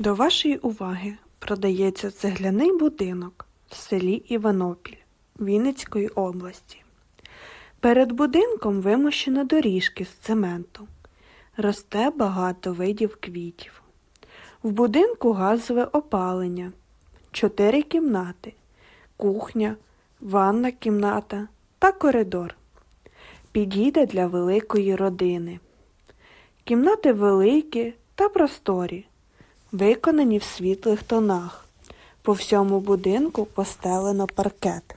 До вашої уваги продається цегляний будинок в селі Іванопіль Вінницької області. Перед будинком вимощено доріжки з цементу. Росте багато видів квітів. В будинку газове опалення, чотири кімнати, кухня, ванна кімната та коридор. Підійде для великої родини. Кімнати великі та просторі, виконані в світлих тонах. По всьому будинку постелено паркет.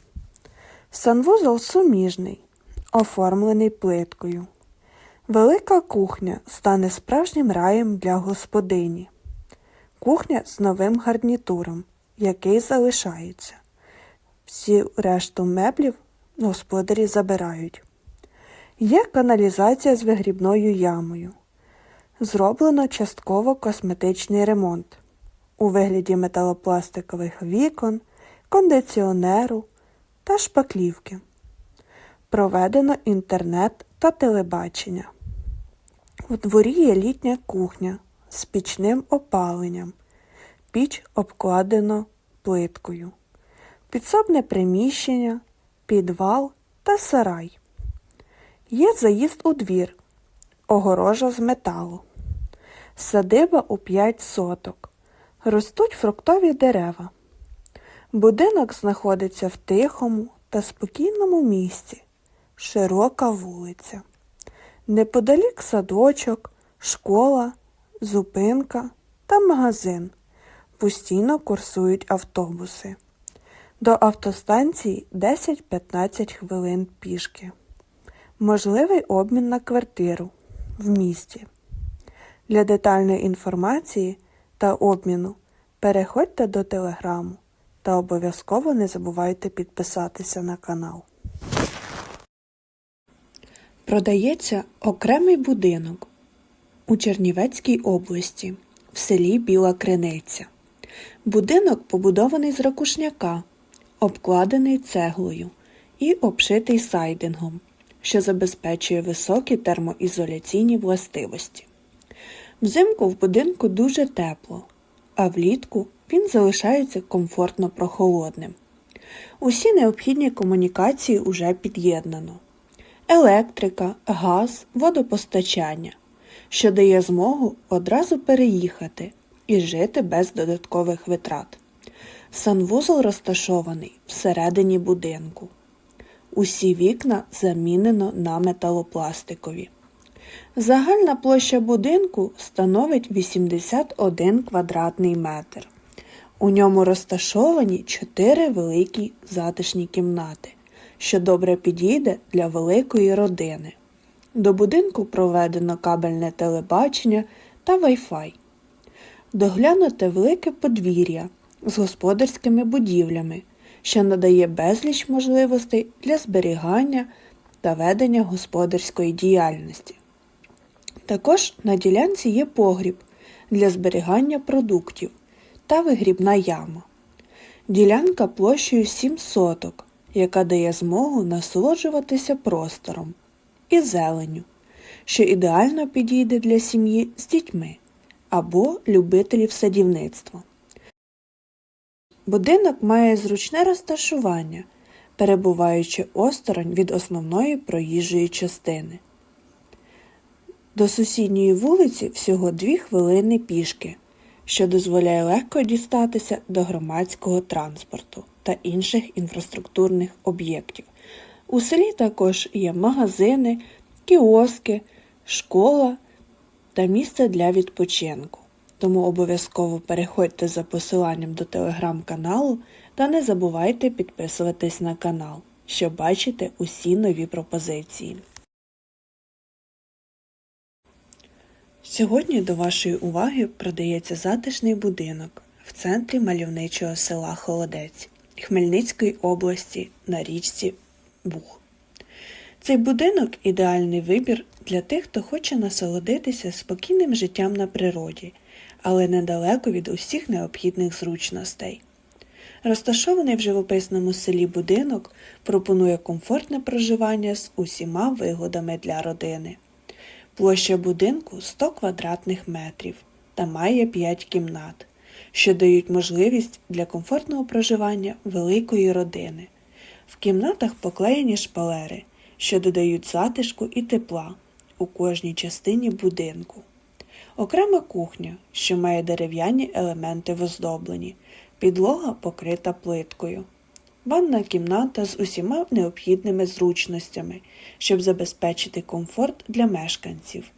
Санвузол суміжний, оформлений плиткою. Велика кухня стане справжнім раєм для господині. Кухня з новим гарнітуром, який залишається. Всі решту меблів господарі забирають. Є каналізація з вигрібною ямою. Зроблено частково косметичний ремонт у вигляді металопластикових вікон, кондиціонеру та шпаклівки. Проведено інтернет та телебачення. У дворі є літня кухня з пічним опаленням. Піч обкладено плиткою. Підсобне приміщення, підвал та сарай. Є заїзд у двір, огорожа з металу. Садиба у 5 соток. Ростуть фруктові дерева. Будинок знаходиться в тихому та спокійному місці. Широка вулиця. Неподалік садочок, школа, зупинка та магазин. Постійно курсують автобуси. До автостанції 10-15 хвилин пішки. Можливий обмін на квартиру в місті. Для детальної інформації та обміну переходьте до телеграму та обов'язково не забувайте підписатися на канал. Продається окремий будинок у Чернівецькій області в селі Біла Криниця. Будинок побудований з ракушняка, обкладений цеглою і обшитий сайдингом, що забезпечує високі термоізоляційні властивості. Взимку в будинку дуже тепло, а влітку він залишається комфортно прохолодним. Усі необхідні комунікації уже під'єднано: електрика, газ, водопостачання, що дає змогу одразу переїхати і жити без додаткових витрат. Санвузол розташований всередині будинку. Усі вікна замінено на металопластикові. Загальна площа будинку становить 81 квадратний метр. У ньому розташовані чотири великі затишні кімнати, що добре підійде для великої родини. До будинку проведено кабельне телебачення та Wi-Fi. Доглянуте велике подвір'я з господарськими будівлями, що надає безліч можливостей для зберігання та ведення господарської діяльності. Також на ділянці є погріб для зберігання продуктів та вигрібна яма. Ділянка площею 7 соток, яка дає змогу насолоджуватися простором і зеленю, що ідеально підійде для сім'ї з дітьми або любителів садівництва. Будинок має зручне розташування, перебуваючи осторонь від основної проїжджої частини. До сусідньої вулиці всього дві хвилини пішки, що дозволяє легко дістатися до громадського транспорту та інших інфраструктурних об'єктів. У селі також є магазини, кіоски, школа та місце для відпочинку. Тому обов'язково переходьте за посиланням до телеграм-каналу та не забувайте підписуватись на канал, щоб бачити усі нові пропозиції. Сьогодні до вашої уваги продається затишний будинок в центрі мальовничого села Холодець Хмельницької області на річці Буг. Цей будинок ідеальний вибір для тих, хто хоче насолодитися спокійним життям на природі, але недалеко від усіх необхідних зручностей. Розташований в живописному селі будинок пропонує комфортне проживання з усіма вигодами для родини. Площа будинку 100 квадратних метрів та має 5 кімнат, що дають можливість для комфортного проживання великої родини. В кімнатах поклеєні шпалери, що додають затишку і тепла у кожній частині будинку. Окрема кухня, що має дерев'яні елементи в оздобленні, підлога покрита плиткою. Ванна кімната з усіма необхідними зручностями, щоб забезпечити комфорт для мешканців,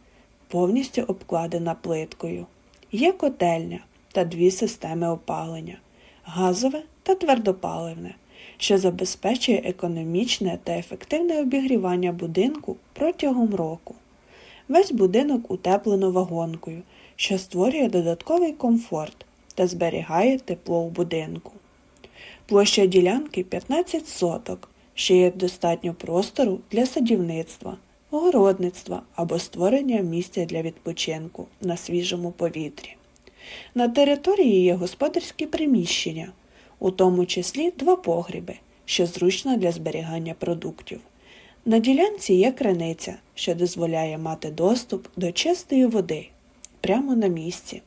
повністю обкладена плиткою. Є котельня та дві системи опалення газове та твердопаливне, що забезпечує економічне та ефективне обігрівання будинку протягом року. Весь будинок утеплено вагонкою, що створює додатковий комфорт та зберігає тепло у будинку. Площа ділянки 15 соток, ще є достатньо простору для садівництва, огородництва або створення місця для відпочинку на свіжому повітрі. На території є господарські приміщення, у тому числі два погріби, що зручно для зберігання продуктів. На ділянці є криниця, що дозволяє мати доступ до чистої води прямо на місці.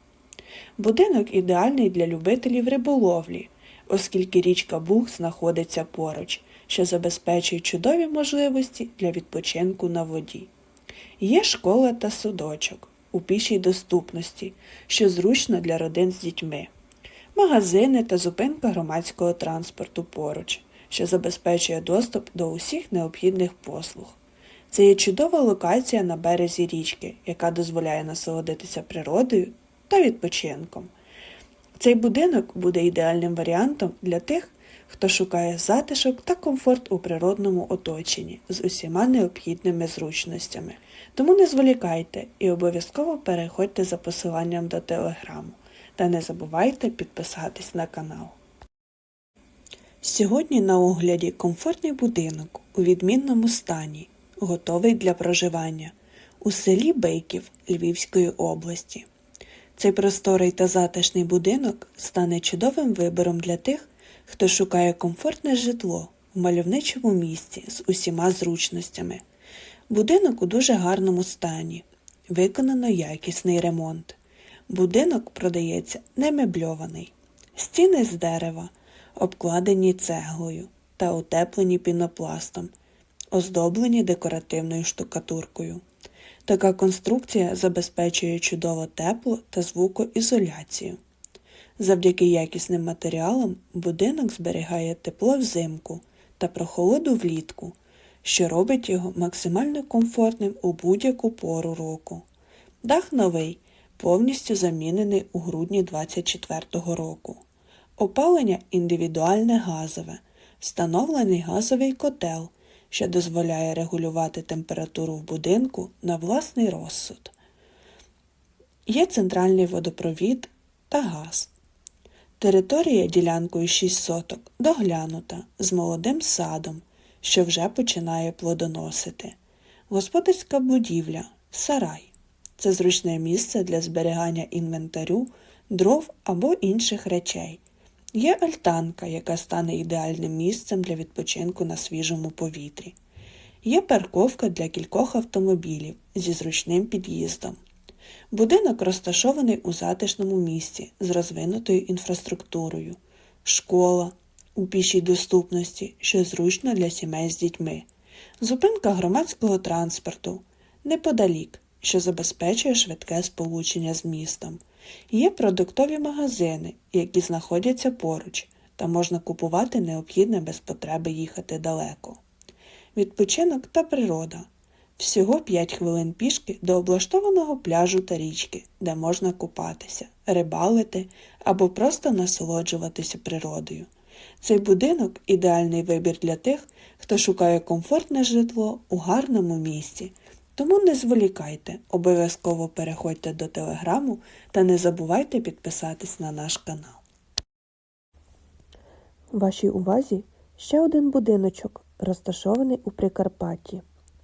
Будинок ідеальний для любителів риболовлі, оскільки річка Буг знаходиться поруч, що забезпечує чудові можливості для відпочинку на воді. Є школа та садочок у пішій доступності, що зручно для родин з дітьми, магазини та зупинка громадського транспорту поруч, що забезпечує доступ до усіх необхідних послуг. Це є чудова локація на березі річки, яка дозволяє насолодитися природою та відпочинком. Цей будинок буде ідеальним варіантом для тих, хто шукає затишок та комфорт у природному оточенні з усіма необхідними зручностями. Тому не зволікайте і обов'язково переходьте за посиланням до телеграму та не забувайте підписатись на канал. Сьогодні на огляді комфортний будинок у відмінному стані, готовий для проживання у селі Бейків Львівської області. Цей просторий та затишний будинок стане чудовим вибором для тих, хто шукає комфортне житло в мальовничому місці з усіма зручностями. Будинок у дуже гарному стані, виконано якісний ремонт. Будинок продається не мебльований, стіни з дерева, обкладені цеглою та утеплені пінопластом, оздоблені декоративною штукатуркою. Така конструкція забезпечує чудово тепло та звукоізоляцію. Завдяки якісним матеріалам будинок зберігає тепло взимку та прохолоду влітку, що робить його максимально комфортним у будь-яку пору року. Дах новий, повністю замінений у грудні 2024 року. Опалення індивідуальне газове, встановлений газовий котел, що дозволяє регулювати температуру в будинку на власний розсуд. Є центральний водопровід та газ. Територія ділянкою 6 соток доглянута з молодим садом, що вже починає плодоносити. Господарська будівля сарай. Це зручне місце для зберігання інвентарю, дров або інших речей. Є альтанка, яка стане ідеальним місцем для відпочинку на свіжому повітрі. Є парковка для кількох автомобілів зі зручним під'їздом. Будинок розташований у затишному місці з розвинутою інфраструктурою, школа у пішій доступності, що зручно для сімей з дітьми, зупинка громадського транспорту неподалік, що забезпечує швидке сполучення з містом. Є продуктові магазини, які знаходяться поруч, та можна купувати необхідне без потреби їхати далеко. Відпочинок та природа. Всього 5 хвилин пішки до облаштованого пляжу та річки, де можна купатися, рибалити або просто насолоджуватися природою. Цей будинок ідеальний вибір для тих, хто шукає комфортне житло у гарному місці. Тому не зволікайте, обов'язково переходьте до телеграму та не забувайте підписатись на наш канал. Вашій увазі ще один будиночок, розташований у Прикарпатті,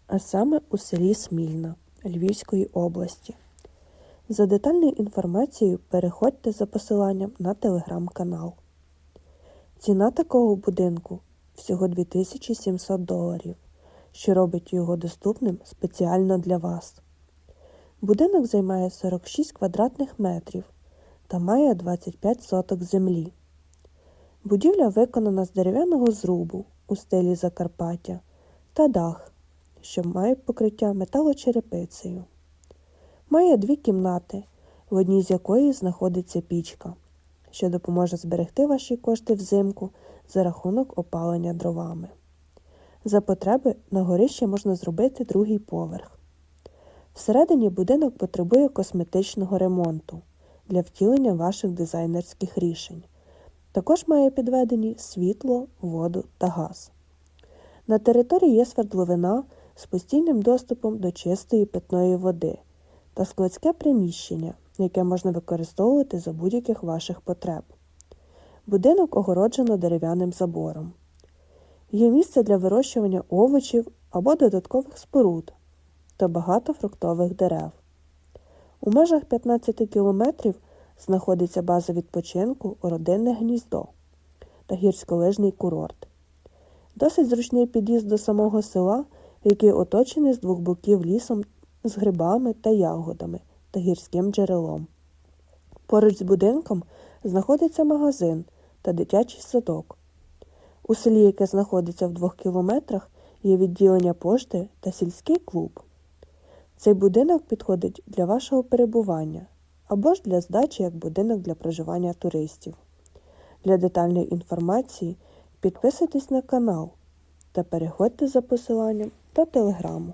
а саме у селі Смільна Львівської області. За детальною інформацією переходьте за посиланням на телеграм-канал. Ціна такого будинку всього 2700 доларів, що робить його доступним спеціально для вас. Будинок займає 46 квадратних метрів, та має 25 соток землі. Будівля виконана з дерев'яного зрубу у стилі Закарпаття та дах, що має покриття металочерепицею. Має дві кімнати, в одній з якої знаходиться пічка, що допоможе зберегти ваші кошти взимку за рахунок опалення дровами. За потреби на горищі можна зробити другий поверх. Всередині будинок потребує косметичного ремонту для втілення ваших дизайнерських рішень. Також має підведені світло, воду та газ. На території є свердловина з постійним доступом до чистої питної води та складське приміщення, яке можна використовувати за будь-яких ваших потреб. Будинок огороджено дерев'яним забором. Є місце для вирощування овочів або додаткових споруд та багато фруктових дерев. У межах 15 кілометрів знаходиться база відпочинку родинне гніздо та гірськолижний курорт. Досить зручний під'їзд до самого села, який оточений з двох боків лісом з грибами та ягодами та гірським джерелом. Поруч з будинком знаходиться магазин та дитячий садок. У селі, яке знаходиться в двох кілометрах, є відділення пошти та сільський клуб. Цей будинок підходить для вашого перебування або ж для здачі як будинок для проживання туристів. Для детальної інформації підписуйтесь на канал та переходьте за посиланням до телеграму.